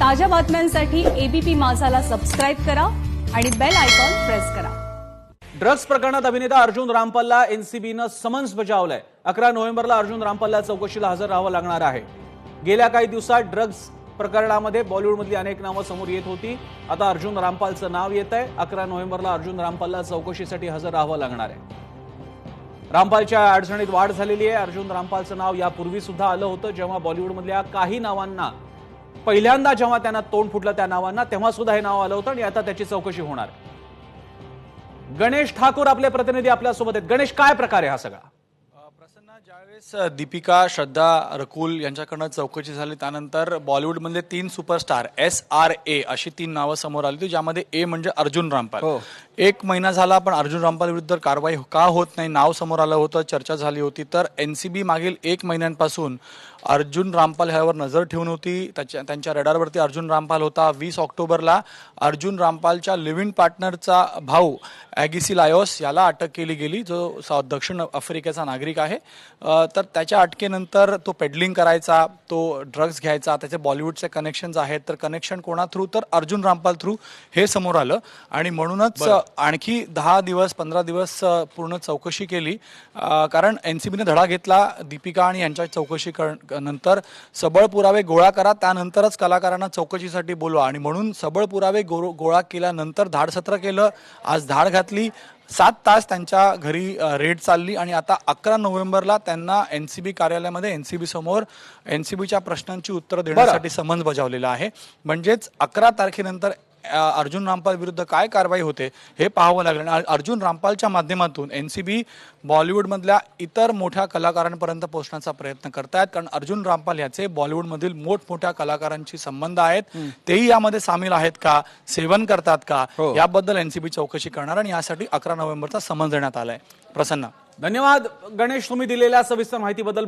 ताज्या बातम्यांसाठी ABP माझाला subscribe करा आणि बेल आयकॉन प्रेस करा. ड्रग्ज प्रकरणात अभिनेता अर्जुन रामपल्ला एनसीबीनं समन्स बजावलंय. अकरा नोव्हेंबरला अर्जुन रामपल्ला चौकशीला हजर राहावं लागणार आहे. गेल्या काही दिवसात ड्रग्ज प्रकरणामध्ये बॉलिवूडमधली अनेक नावं समोर येत होती. आता अर्जुन रामपालचं नाव येत आहे. अकरा नोव्हेंबरला अर्जुन रामपालला चौकशीसाठी हजर राहावं लागणार आहे. रामपालच्या अडचणीत वाढ झालेली आहे. अर्जुन रामपालचं नाव यापूर्वी सुद्धा आलं होतं जेव्हा बॉलिवूडमधल्या काही नावांना पहिल्यांदा जेव्हा त्यांना तोंड फुटलं त्या नावांना तेव्हा सुद्धा हे नाव आलं होतं आणि आता त्याची चौकशी होणार. गणेश ठाकूर आपले प्रतिनिधी आपल्यासोबत आहेत. गणेश काय प्रकार आहे हा सगळा? प्रसन्न ज्यावेळेस दीपिका श्रद्धा रकुल यांच्याकडनं चौकशी झाली त्यानंतर बॉलिवूडमधले तीन सुपरस्टार एस आर ए अशी तीन नावं समोर आली होती ज्यामध्ये ए म्हणजे अर्जुन रामपाल. हो. एक महिना झाला पण अर्जुन रामपाल विरुद्ध कारवाई का होत नाही नाव समोर आलं होतं चर्चा झाली होती. तर एन सी बी मागील एक महिन्यांपासून अर्जुन रामपाल ह्यावर नजर ठेवून होती. त्याच्या त्यांच्या रडारवरती अर्जुन रामपाल होता. वीस ऑक्टोबरला अर्जुन रामपालच्या लिव्हिंग पार्टनरचा भाऊ ॲगिसी लायोस याला अटक केली गेली जो सा- दक्षिण आफ्रिकेचा नागरिक आहे. तर त्याच्या अटकेनंतर तो पेडलिंग करायचा तो ड्रग्ज घ्यायचा त्याचे बॉलिवूडचे कनेक्शन्स आहेत. तर कनेक्शन कोणा थ्रू? तर अर्जुन रामपाल थ्रू हे समोर आलं. आणि म्हणूनच आणखी दहा दिवस पंधरा दिवस पूर्ण चौकशी केली. कारण एन सी बीने धडा घेतला दीपिका आणि यांच्या चौकशी कर नंतर सबळ पुरावे गोळा करा त्यानंतरच कलाकारांना चौकशीसाठी बोलवा. आणि म्हणून सबळ पुरावे गो गोळा केल्यानंतर धाडसत्र केलं आज धाड घातली. सात तास त्यांच्या घरी रेड चालली आणि आता अकरा नोव्हेंबरला त्यांना एन सी बी कार्यालयामध्ये एन सी बी समोर एन सी बीच्या प्रश्नांची उत्तरं देण्यासाठी समन्स बजावलेलं आहे. म्हणजेच अकरा तारखेनंतर अर्जुन रामपाल विरुद्ध काय कारवाई होते हे पाहावं लागलं. आणि अर्जुन रामपालच्या माध्यमातून एन सी बी बॉलिवूडमधल्या इतर मोठ्या कलाकारांपर्यंत पोहोचण्याचा प्रयत्न करतायत. कारण अर्जुन रामपाल याचे बॉलिवूडमधील मोठमोठ्या कलाकारांशी संबंध आहेत. तेही यामध्ये सामील आहेत का? सेवन करतात का? हो. याबद्दल एनसीबी चौकशी करणार आणि यासाठी अकरा नोव्हेंबरचा समन्स देण्यात आलाय. प्रसन्न. धन्यवाद. गणेश तुम्ही दिलेल्या सविस्तर माहितीबद्दल